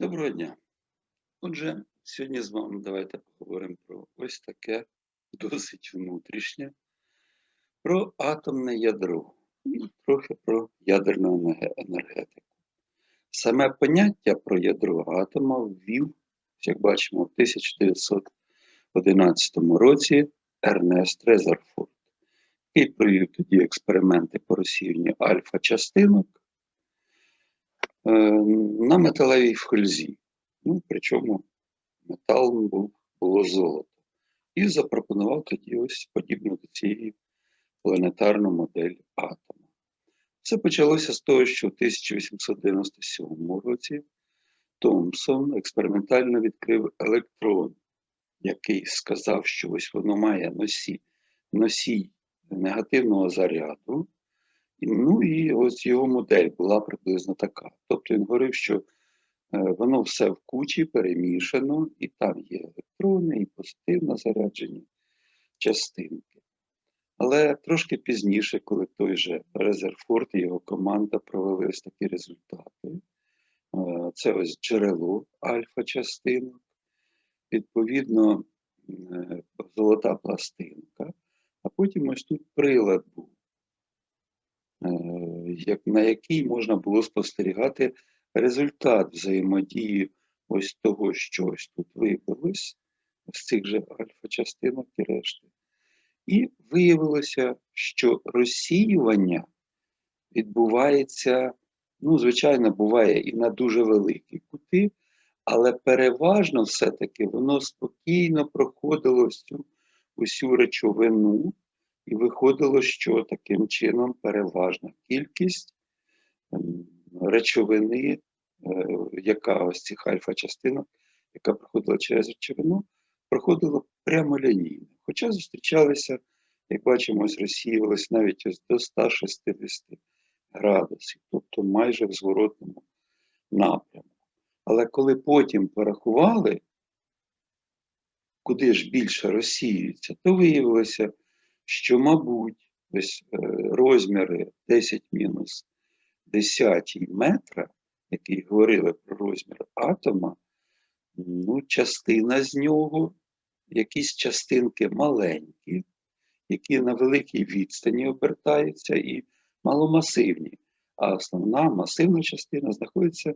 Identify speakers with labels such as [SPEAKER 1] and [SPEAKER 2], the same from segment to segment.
[SPEAKER 1] Доброго дня. Отже, сьогодні з вами давайте поговоримо про ось таке досить внутрішнє, про атомне ядро і трохи про ядерну енергетику. Саме поняття про ядро атома ввів, як бачимо, в 1911 році Ернест Резерфорд, який провів тоді експерименти по розсіюванню альфа-частинок на металевій фользі. Ну, причому металом був, було золото. І запропонував тоді ось подібну до цієї планетарну модель атома. Все почалося з того, що в 1897 році Томпсон експериментально відкрив електрон, який сказав, що ось воно має носі, носій негативного заряду. Ну і ось його модель була приблизно така. Тобто він говорив, що е, воно все в кучі перемішано, і там є електрони, і позитивно заряджені частинки. Але трошки пізніше, коли той же Резерфорд і його команда провели ось такі результати, е, це ось джерело альфа-частинок, відповідно, е, золота пластинка, а потім ось тут прилад був, на який можна було спостерігати результат взаємодії ось того, що ось тут виявилось, з цих же альфа-частинок і решти. І виявилося, що розсіювання відбувається, ну, звичайно, буває і на дуже великі кути, але переважно все-таки воно спокійно проходило всю усю речовину, і виходило, що таким чином переважна кількість ем, речовини, е, яка ось цих альфа-частинок, яка проходила через речовину, проходила прямолінійно. Хоча зустрічалися, як бачимо, ось розсіювалось навіть ось до 160 градусів, тобто майже в зворотному напрямку. Але коли потім порахували, куди ж більше розсіюється, то виявилося, що, мабуть, ось е, розміри 10 мінус 10 метра, які говорили про розмір атома, ну, частина з нього, якісь частинки маленькі, які на великій відстані обертаються і маломасивні, а основна масивна частина знаходиться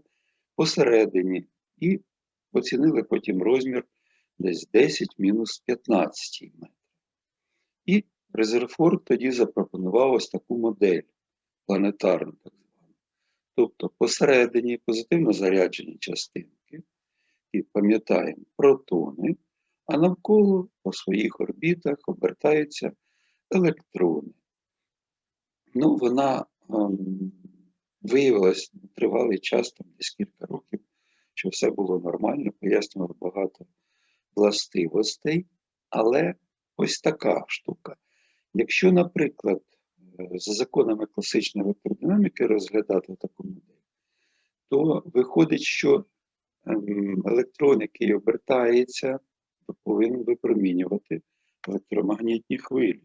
[SPEAKER 1] посередині. І оцінили потім розмір десь 10 мінус 15 метрів. Резерфорд тоді запропонував ось таку модель планетарну, так звану. Тобто посередині позитивно заряджені частинки, і пам'ятаємо протони, а навколо по своїх орбітах обертаються електрони. Ну, вона ем, виявилась тривалий час, там десь кілька років, що все було нормально, пояснювали багато властивостей, але ось така штука. Якщо, наприклад, е, за законами класичної електродинаміки розглядати таку модель, то виходить, що ем, електрон, який обертається, повинен випромінювати електромагнітні хвилі.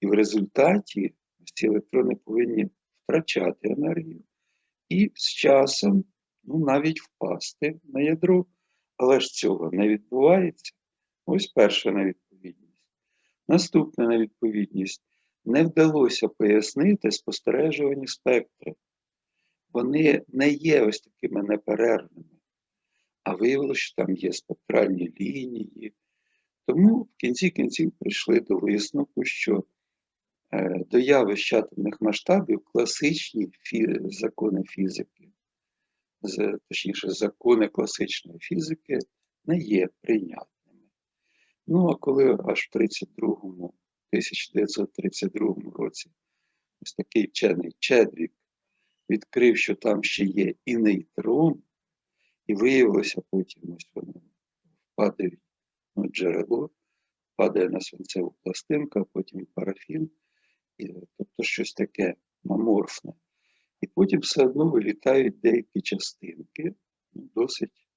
[SPEAKER 1] І в результаті ці електрони повинні втрачати енергію і з часом ну, навіть впасти на ядро. Але ж цього не відбувається. Ось перша невідповідність. Наступна невідповідність. Не вдалося пояснити спостережувані спектри. Вони не є ось такими неперервними, а виявилося, що там є спектральні лінії. Тому в кінці кінців прийшли до висновку, що е, до явищ атомних масштабів класичні фі- закони фізики, точніше, закони класичної фізики не є прийнятними. Ну, а коли аж в 32-му, 1932 році ось такий вчений Чедвік відкрив, що там ще є і нейтрон, і виявилося потім, ось воно падають ну, джерело, падає на свинцеву пластинку, а потім парафін, і, тобто щось таке аморфне. І потім все одно вилітають деякі частинки. Ну, Досить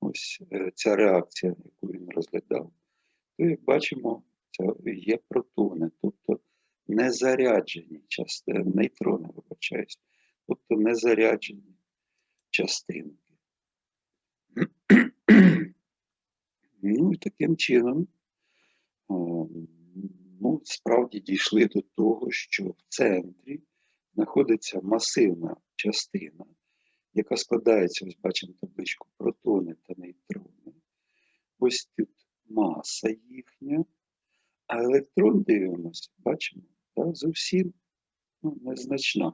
[SPEAKER 1] ось е, ця реакція, яку він розглядав. Бачимо, це є протони, тобто незаряджені частини, нейтрони, вибачаюсь, тобто незаряджені частинки. Ну і таким чином, ну, справді дійшли до того, що в центрі знаходиться масивна частина, яка складається, ось бачимо табличку протони та нейтрони. Ось тут маса їхня, а електрон дивимося, бачимо, та, зовсім ну, незначна.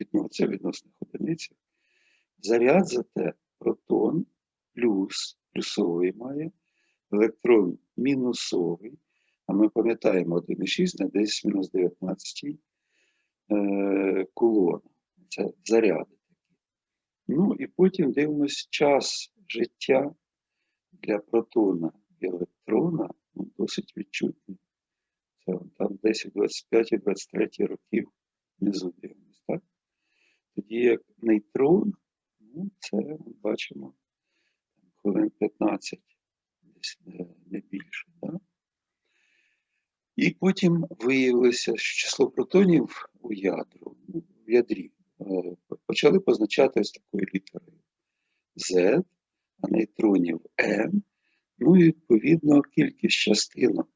[SPEAKER 1] Відно- Це відносних одиницях. Заряд зате протон плюс, плюсовий має, електрон мінусовий, а ми пам'ятаємо 1,6 на 10 мінус 19 е, кулона. Це заряди такі. Ну і потім дивимось час життя для протона електрона ну, досить відчутний. Це там 10, 25 і 23 років дивимось, так? Тоді як нейтрон, ну, це ми бачимо хвилин 15, десь не, більше. Да? І потім виявилося, що число протонів у ядру, ну, в ядрі е, почали позначати ось такою літерою Z, а нейтронів N, ну і відповідно кількість частинок,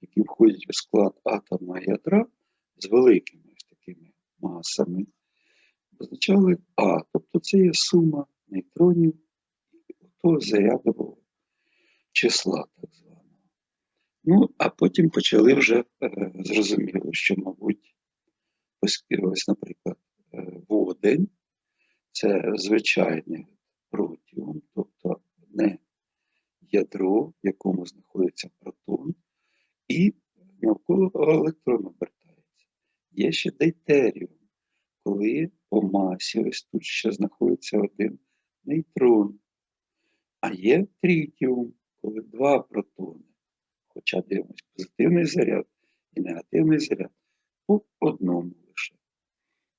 [SPEAKER 1] які входять у склад атома ядра з великими такими масами, позначали А, тобто це є сума нейтронів того зарядового числа, так званого. Ну, а потім почали вже е, зрозуміло, що, мабуть, ось, ось, наприклад, е, водень це звичайний протіум, тобто не ядро, в якому знаходиться протон, і навколо електрон обертається. Є ще дейтеріум, коли по масі ось тут ще знаходиться один нейтрон. А є трітіум, коли два протони. Хоча дивимось позитивний заряд і негативний заряд по одному лише.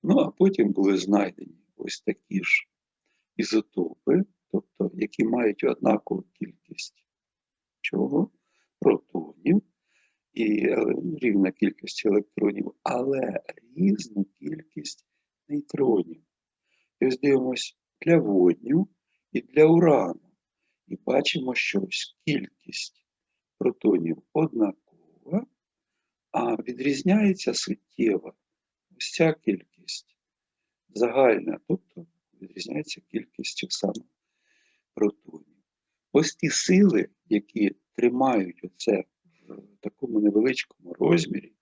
[SPEAKER 1] Ну, а потім були знайдені ось такі ж ізотопи, тобто, які мають однакову кількість чого? Протонів і рівна кількість електронів, але різну кількість нейтронів. І ось дивимось для водню і для урану. І бачимо, що ось кількість протонів однакова, а відрізняється суттєво ось ця кількість загальна, тобто відрізняється кількістю саме протонів. Ось ті сили, які тримають оце в такому невеличкому розмірі,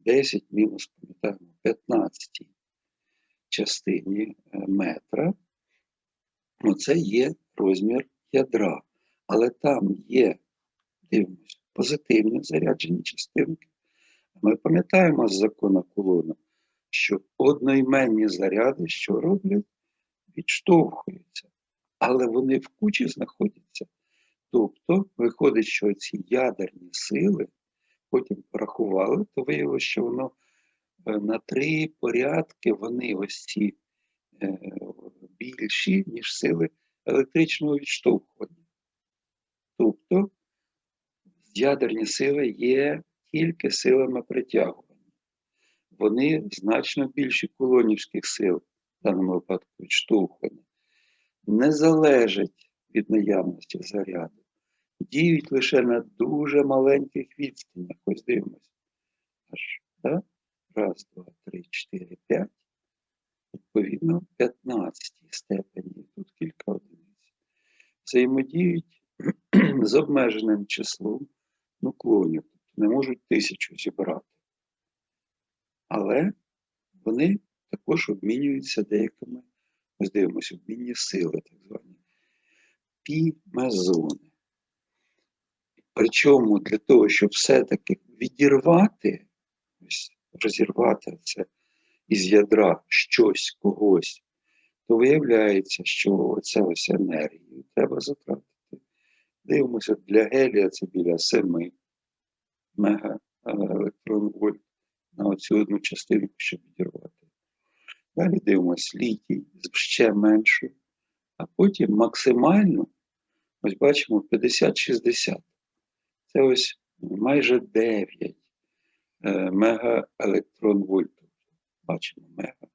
[SPEAKER 1] 10 мінус, пам'ятаємо, 15 частині е, метра, ну це є розмір ядра. Але там є, дивимось, позитивні заряджені частинки. Ми пам'ятаємо з закона Кулона, що одноіменні заряди, що роблять, відштовхуються, але вони в кучі знаходяться. Тобто, виходить, що ці ядерні сили, потім порахували, то виявилося, що воно е, на три порядки вони ось ці е, більші, ніж сили електричного відштовхування. Тобто ядерні сили є тільки силами притягування. Вони значно більші колонівських сил, в даному випадку відштовхування, не залежать від наявності заряду, діють лише на дуже маленьких відстанях. Ось дивимось. Аж, да? Раз, два, три, чотири, п'ять. Відповідно, 15 степені. Тут кілька одиниць. Взаємодіють з обмеженим числом нуклонів. Тобто не можуть тисячу зібрати. Але вони також обмінюються деякими, ось дивимося, обмінні сили, так звані пімезони. Причому для того, щоб все-таки відірвати, ось розірвати це із ядра щось когось, то виявляється, що це ось енергію треба затратити. Дивимося, для гелія це біля 7 мега електрон вольт на оцю одну частинку, щоб відірвати. Далі дивимося літій ще меншою, а потім максимально, ось бачимо 50-60. Це ось майже 9 е, мегаелектрон вольтів. Бачимо мега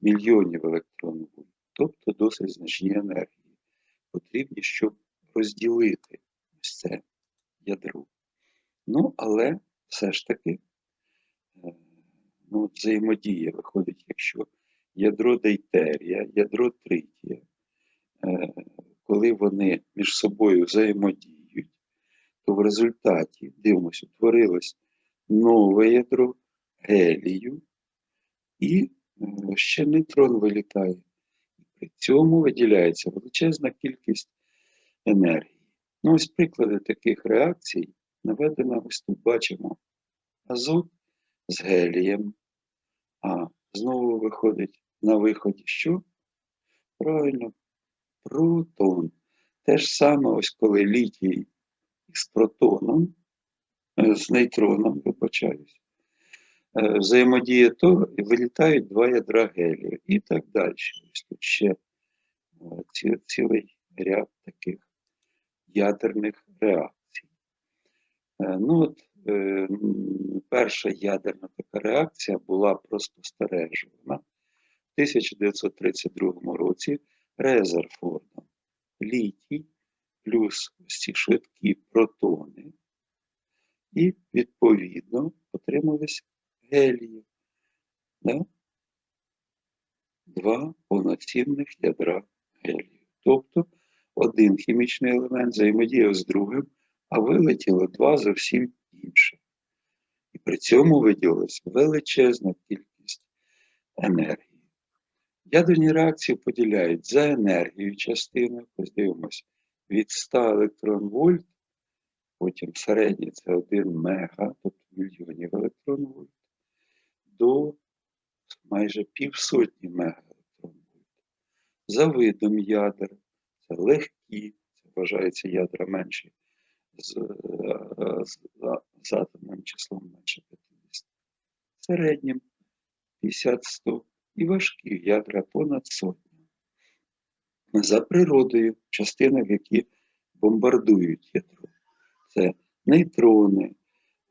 [SPEAKER 1] мільйонів електрон вольт. Тобто досить значні енергії. потрібні, щоб розділити ось це ядро. Ну, але все ж таки е, ну, взаємодія виходить, якщо ядро дейтерія, ядро тритія, е, коли вони між собою взаємодіють, то в результаті, дивимося, утворилось нове ядро гелію, і е, ще нейтрон вилітає. При цьому виділяється величезна кількість енергії. Ну, ось приклади таких реакцій наведено, ось тут бачимо азот з гелієм, а знову виходить на виході що? Правильно, протон. Те ж саме, ось коли літій з протоном, е, з нейтроном, вибачаюсь, е, взаємодіє то і вилітають два ядра гелію і так далі. Ось тут ще е, ці- цілий ряд таких ядерних реакцій. Ну, от, перша ядерна така реакція була проспостережувана в 1932 році Резерфордом. Літій плюс ці швидкі протони, і відповідно отримались гелії. Да? Два повноцінних ядра гелію. Тобто один хімічний елемент взаємодіяв з другим, а вилетіло два зовсім при цьому виділилась величезна кількість енергії. Ядерні реакції поділяють за енергію частину, ось дивимося, від 100 електронвольт, потім середній це 1 мега, тобто мільйонів електронвольт, до майже півсотні мегаелектронвольт. За видом ядер це легкі, це вважається ядра менші з, е, з, з атомним числом менше 50. Середнім 50-100 і важкі ядра понад сотню. За природою частини, які бомбардують ядро. Це нейтрони,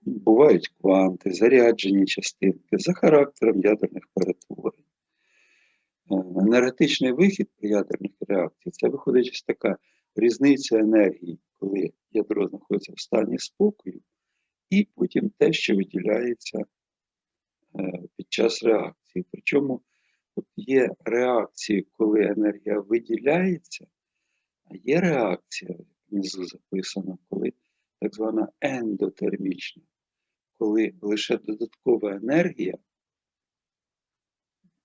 [SPEAKER 1] бувають кванти, заряджені частинки за характером ядерних перетворень. Е, Енергетичний вихід ядерних реакціях це виходить ось така різниця енергії, коли ядро знаходиться в стані спокою, і потім те, що виділяється е, під час реакції. Причому от є реакції, коли енергія виділяється, а є реакція, внизу записано, коли так звана ендотермічна, коли лише додаткова енергія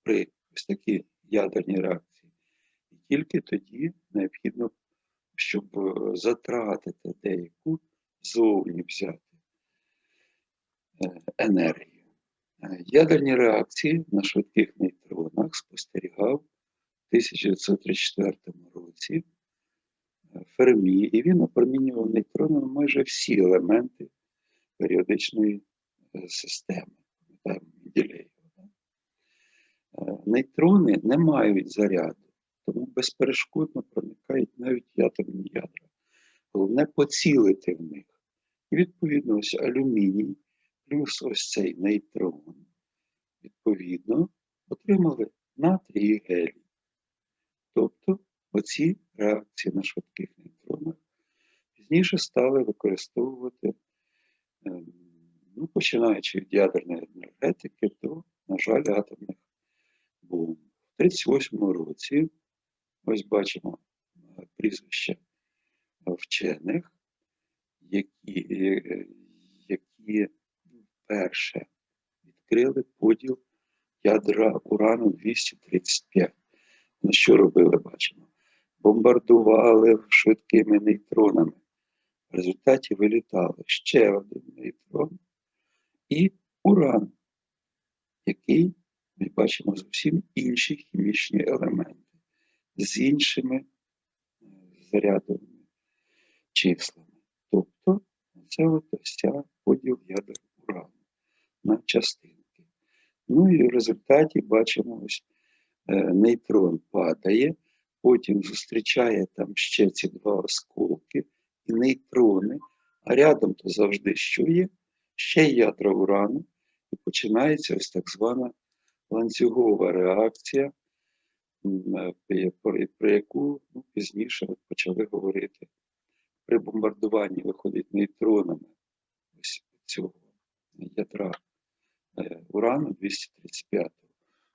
[SPEAKER 1] при ось такій ядерній реакції, тільки тоді необхідно, щоб е, затратити деяку зовні взяти е, енергію. Е, Ядерні реакції на швидких нейтронах спостерігав в 1934 році Фермі, і він опромінював нейтронами майже всі елементи періодичної системи. Нейтрони не мають заряду, тому безперешкодно проникають навіть атомні ядра. Головне поцілити в них. І відповідно ось алюміній плюс ось цей нейтрон, відповідно, отримали натрій і гелій. Тобто оці реакції на швидких нейтронах пізніше стали використовувати, ем, ну, починаючи від ядерної енергетики до, на жаль, атомних бомб. В 1938 році, ось бачимо е, прізвище вчених, які, е, які вперше відкрили поділ ядра урану 235. На що робили, бачимо? Бомбардували швидкими нейтронами. В результаті вилітали ще один нейтрон і уран, який ми бачимо зовсім інші хімічні елементи з іншими е, зарядовими числами. Тобто, це от ця поділ ядер урану на частинки. Ну і в результаті бачимо ось е, нейтрон падає, потім зустрічає там ще ці два осколки і нейтрони, а рядом то завжди що є? Ще ядра урану, і починається ось так звана ланцюгова реакція, про яку ну, пізніше почали говорити, при бомбардуванні виходить нейтронами ось цього ядра е, урану 235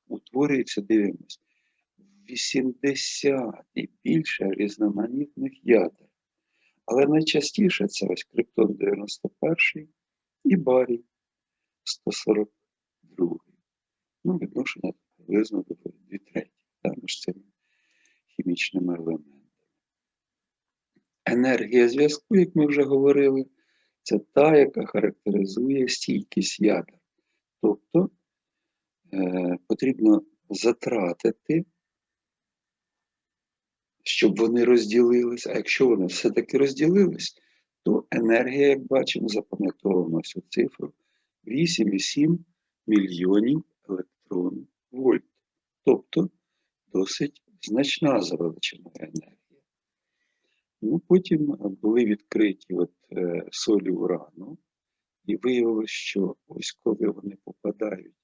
[SPEAKER 1] утворюється, дивимось, 80 і більше різноманітних ядер. Але найчастіше це ось криптон 91 і барій 142. Ну, відношення приблизно до 2 треті між цими хімічними елементами. Енергія зв'язку, як ми вже говорили, це та, яка характеризує стійкість ядер. Тобто е, потрібно затратити, щоб вони розділились. А якщо вони все-таки розділились, то енергія, як бачимо, запам'ятовуємо цю цифру 8,7 мільйонів електронів вольт. Тобто досить значна за величиною енергія. Ну, потім були відкриті от, е, солі урану, і виявилося, що ось коли вони попадають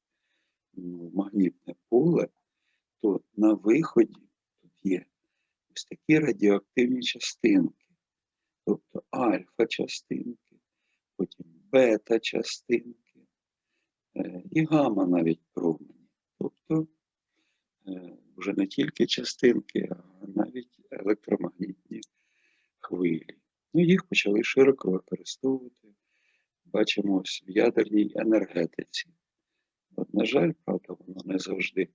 [SPEAKER 1] ну, в магнітне поле, то на виході тут є ось такі радіоактивні частинки, тобто альфа-частинки, потім бета-частинки е, і гамма навіть промені. Вже не тільки частинки, а навіть електромагнітні хвилі. Ну, їх почали широко використовувати, бачимо ось в ядерній енергетиці. От, на жаль, правда, воно не завжди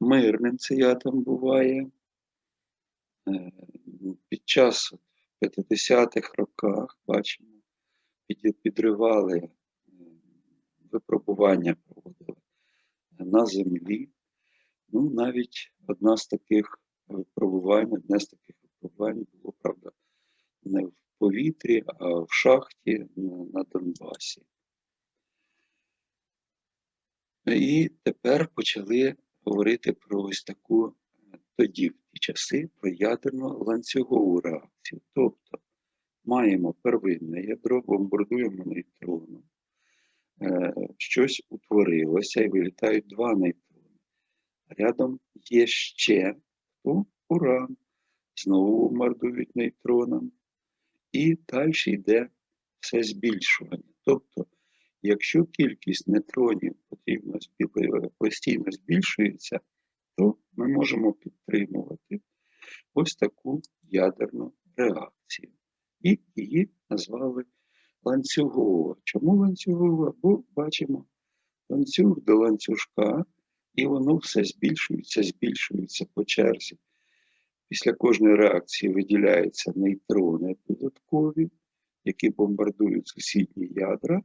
[SPEAKER 1] мирним цей атом буває. Е, Під час 50-х роках, бачимо, підривали е, випробування проводили на землі. Ну, навіть одна з таких випробувань, одне з таких випробувань було, правда, не в повітрі, а в шахті на, на Донбасі. І тепер почали говорити про ось таку е, тоді, в ті часи, про ядерну ланцюгову реакцію. Тобто маємо первинне ядро, бомбардуємо нейтроном, е, щось утворилося і вилітають два нейтрони. Рядом є ще хто? уран, знову бомбардують нейтроном, і далі йде все збільшування. Тобто, якщо кількість нейтронів потрібно постійно збільшується, то ми можемо підтримувати ось таку ядерну реакцію. І її назвали ланцюгова. Чому ланцюгова? Бо бачимо ланцюг до ланцюжка, і воно все збільшується, збільшується по черзі. Після кожної реакції виділяються нейтрони додаткові, які бомбардують сусідні ядра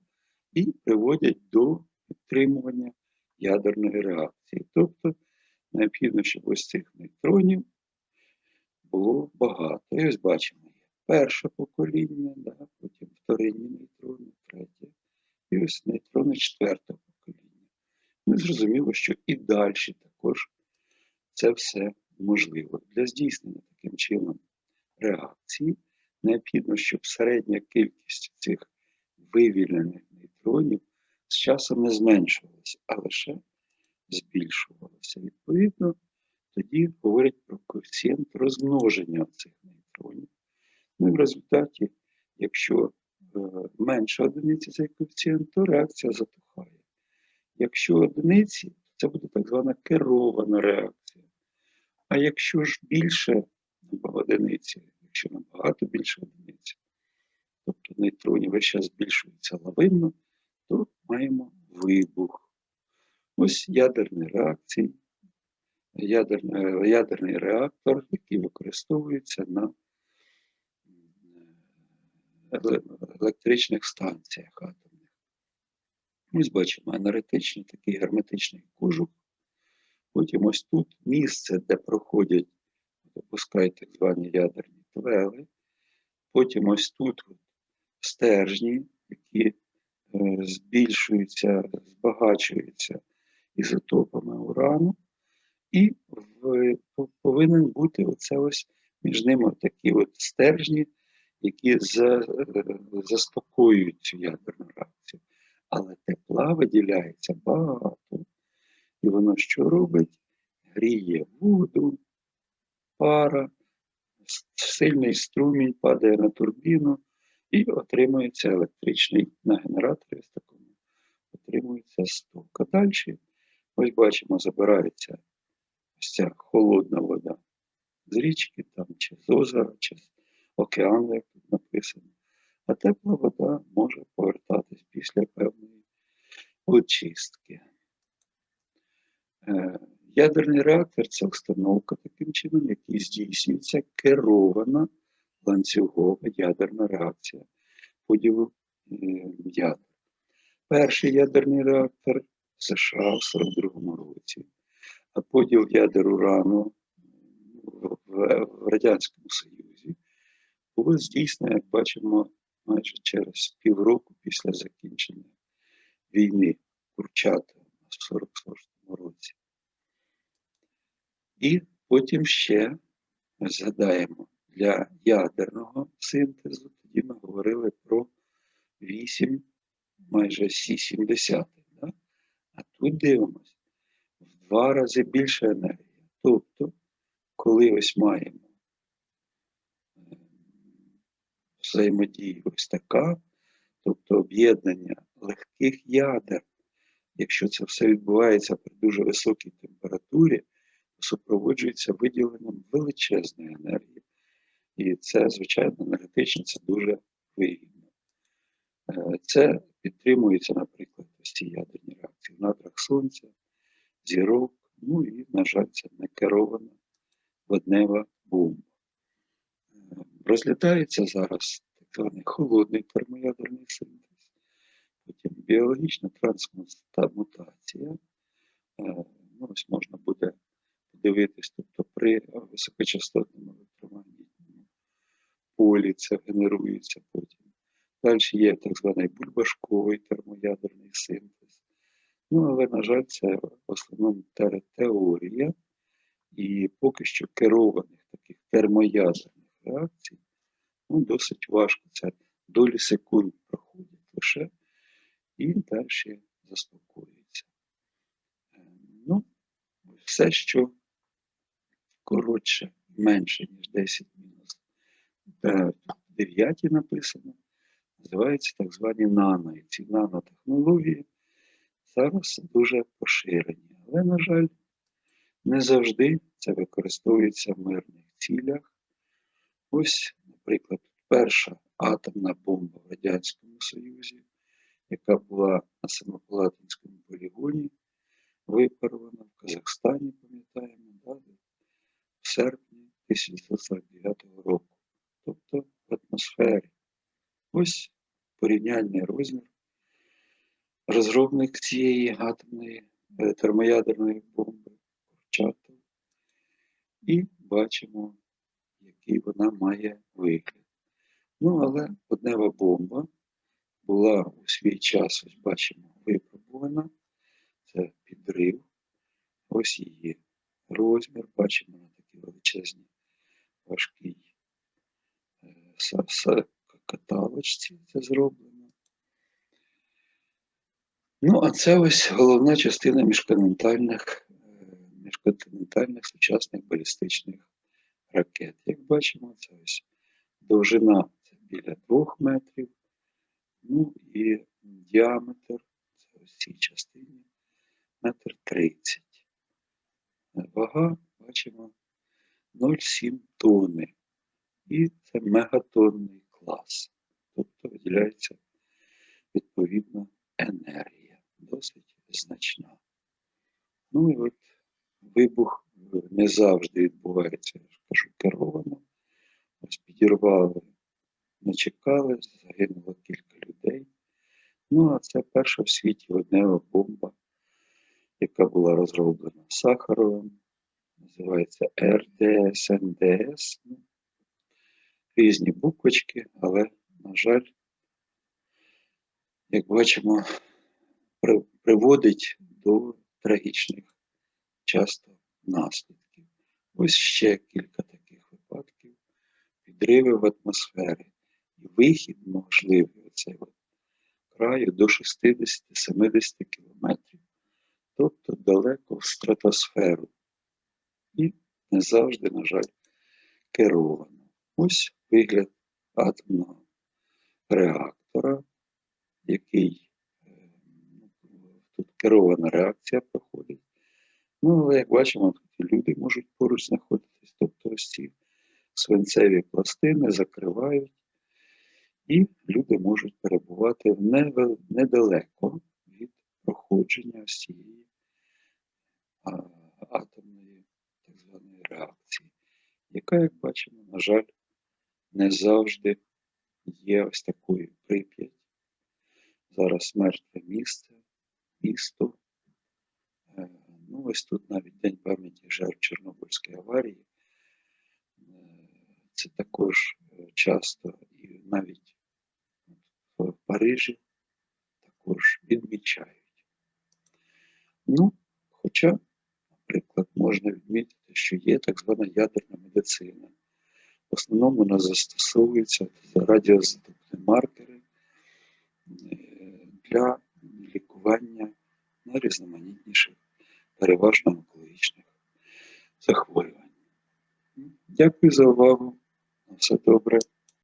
[SPEAKER 1] і приводять до підтримування ядерної реакції. Тобто необхідно, щоб ось цих нейтронів було багато. І ось бачимо, є перше покоління, да, потім вторинні нейтрони, третє, і ось нейтрони четвертого. Ну, зрозуміло, що і далі також це все можливо. Для здійснення таким чином реакції необхідно, щоб середня кількість цих вивільнених нейтронів з часом не зменшувалася, а лише збільшувалася. Відповідно, тоді говорять про коефіцієнт розмноження цих нейтронів. Ну і в результаті, якщо е, менше одиниці цей коефіцієнт, то реакція затухає. Якщо одиниці, це буде так звана керована реакція. А якщо ж більше одиниці, якщо набагато більше одиниці, тобто нейтронів весь час збільшується лавинно, то маємо вибух. Ось ядерні реакції, ядерний, ядерний реактор, який використовується на електричних станціях атомних. Ось бачимо енергетичний такий герметичний кожух. Потім ось тут місце, де проходять, допускають так звані ядерні твели. Потім ось тут стержні, які е, збільшуються, збагачуються ізотопами урану. І в, повинен бути оце ось між ними такі от стержні, які за, е, заспокоюють цю ядерну реакцію. Але тепла виділяється багато. І воно що робить? Гріє воду, пара сильний струмінь падає на турбіну і отримується електричний на генераторі з такому отримується сток. А далі, ось бачимо, забирається ось ця холодна вода з річки там, чи з озера, чи з океану, як тут написано. А тепла вода може повертатись після певної очистки. Е, Ядерний реактор це установка таким чином, який здійснюється керована ланцюгова ядерна реакція поділу е, ядер. Перший ядерний реактор в США в 42-му році, а поділ ядер урану в, Радянському Союзі було здійснено, як бачимо, майже через півроку після закінчення війни Курчата в 46 році. І потім ще згадаємо для ядерного синтезу, тоді ми говорили про 8, майже всі 70. Да? А тут дивимося в два рази більше енергії. Тобто, коли ось маємо е, взаємодію ось така, тобто об'єднання легких ядер, якщо це все відбувається при дуже високій температурі, супроводжується виділенням величезної енергії. І це, звичайно, енергетично це дуже вигідно. Е, Це підтримується, наприклад, ці ядерні реакції в надрах Сонця, зірок, ну і, на жаль, це не керована воднева бомба. Розглядається зараз так званий холодний термоядерний синтез, потім біологічна трансмутація. Е, Ну, ось можна буде дивитись, тобто при високочастотному електромагнітному полі це генерується потім. Далі є так званий бульбашковий термоядерний синтез. Ну, але, на жаль, це в основному те- теорія, і поки що керованих таких термоядерних реакцій ну, досить важко. Це долі секунд проходять лише і далі заспокоюється. Е, Ну, все, що коротше, менше, ніж 10 мінус 9 написано, називаються так звані нано. І ці нанотехнології зараз дуже поширені. Але, на жаль, не завжди це використовується в мирних цілях. Ось, наприклад, перша атомна бомба в Радянському Союзі, яка була на Семипалатинському полігоні, випарувана в Казахстані, пам'ятаємо, да, в серпні 1949 року, тобто в атмосфері. Ось порівняльний розмір. Розробник цієї атомної е, термоядерної бомби Курчатов. І бачимо, вона має вигляд. Ну, але однева бомба була у свій час, ось бачимо, випробувана. Це підрив. Ось її розмір, бачимо на такій величезній важкій е, каталочці це зроблено. Ну, а це ось головна частина міжконтинентальних, е, міжконтинентальних сучасних балістичних ракет. Як бачимо, довжина це біля 2 метрів, ну і діаметр це ось цій частині метр 30. Вага, бачимо, 0,7 тонни. І це мегатонний клас. Тобто виділяється відповідна енергія, досить значна. Ну і от вибух не завжди відбувається, я ж кажу, керовано. Ось підірвали, не чекали, загинуло кілька людей. Ну, а це перша в світі воднева бомба, яка була розроблена Сахаровим. Називається РДС, НДС. Ну, різні буквочки, але, на жаль, як бачимо, при- приводить до трагічних часто наслідків. Ось ще кілька підриви в атмосфері. І вихід можливий оцей от краю до 60-70 кілометрів, тобто далеко в стратосферу. І не завжди, на жаль, керовано. Ось вигляд атомного реактора, який е, тут керована реакція проходить. Ну, але як бачимо, тут люди можуть поруч знаходитись, тобто ось ці свинцеві пластини закривають, і люди можуть перебувати недалеко від проходження цієї атомної так званої реакції, яка, як бачимо, на жаль, не завжди є ось такою прип'ять. Зараз мертве місце, місто. Е, Ну, ось тут навіть День пам'яті жертв Чорнобильської аварії. Це також е, часто і навіть в Парижі також відмічають. Ну, хоча, наприклад, можна відмітити, що є так звана ядерна медицина. В основному вона застосовується радіоізотопні маркери е, для лікування найрізноманітніших, переважно онкологічних захворювань. Дякую за увагу. Все добре.